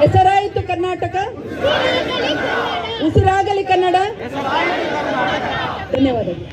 ಹೆಸರಾಯಿತು ಕರ್ನಾಟಕ? ಉಸಿರಾಗಲಿ ಕನ್ನಡ? ಧನ್ಯವಾದಗಳು.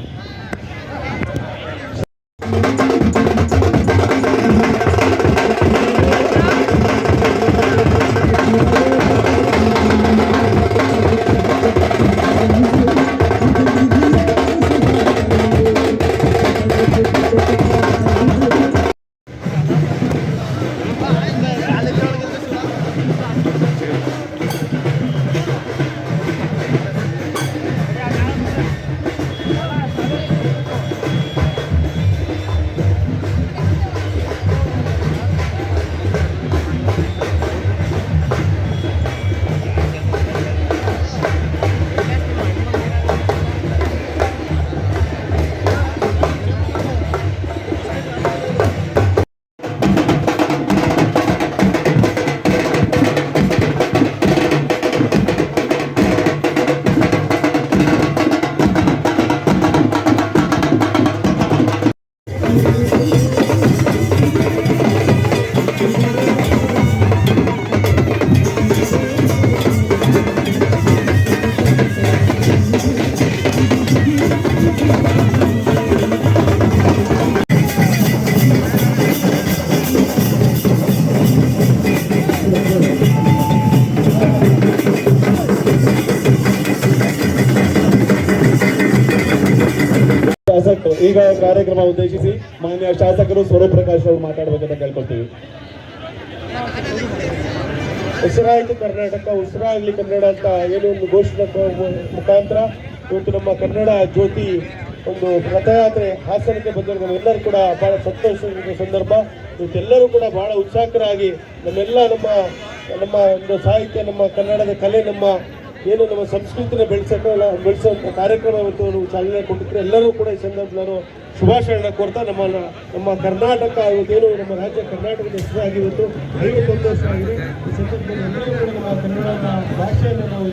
ಶಾಸಕರು, ಈಗ ಕಾರ್ಯಕ್ರಮ ಉದ್ದೇಶಿಸಿ ಮಾನ್ಯ ಶಾಸಕರು ಸ್ವರೂಪ್ ಪ್ರಕಾಶ್ ಅವರು ಮಾತಾಡಬೇಕಂತ ಕೇಳ್ಕೊಳ್ತೀವಿ. ಉಸಿರಾಯಿತು ಕರ್ನಾಟಕ, ಉಸಿರಾಗ್ಲಿ ಕನ್ನಡ ಅಂತ ಏನೋ ಒಂದು ಘೋಷಣೆ ಮುಖಾಂತರ ಇವತ್ತು ನಮ್ಮ ಕನ್ನಡ ಜ್ಯೋತಿ ಒಂದು ರಥಯಾತ್ರೆ ಹಾಸನಕ್ಕೆ ಬಂದಿರೋ ನಮ್ಮೆಲ್ಲರೂ ಕೂಡ ಬಹಳ ಸಂತೋಷದ ಸಂದರ್ಭ. ಇವತ್ತೆಲ್ಲರೂ ಕೂಡ ಬಹಳ ಉತ್ಸಾಹಕರಾಗಿ ನಮ್ಮೆಲ್ಲ ನಮ್ಮ ನಮ್ಮ ಒಂದು ಸಾಹಿತ್ಯ, ನಮ್ಮ ಕನ್ನಡದ ಕಲೆ, ನಮ್ಮ ಏನು ನಮ್ಮ ಸಂಸ್ಕೃತಿನ ಬೆಳೆಸಕ್ಕೆ ಬೆಳೆಸುವಂಥ ಕಾರ್ಯಕ್ರಮ ಇವತ್ತು ನಾವು ಚಾಲನೆ ಕೊಟ್ಟಿದ್ರೆ ಎಲ್ಲರೂ ಕೂಡ ಈ ಸಂದರ್ಭದಲ್ಲಿ ನಾನು ಶುಭಾಶಯಗಳನ್ನ ಕೋರ್ತಾ ನಮ್ಮ ನಮ್ಮ ಕರ್ನಾಟಕ ಇವತ್ತೇನು ನಮ್ಮ ರಾಜ್ಯ ಕರ್ನಾಟಕದ ಹೆಸರಾಗಿ ಇವತ್ತು ಐದು ವರ್ಷ ಆಗಿದೆ ಈ ಸಂದರ್ಭದಲ್ಲಿ ಎಲ್ಲರೂ ಕೂಡ ನಮ್ಮ ಕನ್ನಡ ಭಾಷೆಯನ್ನು ನಾವು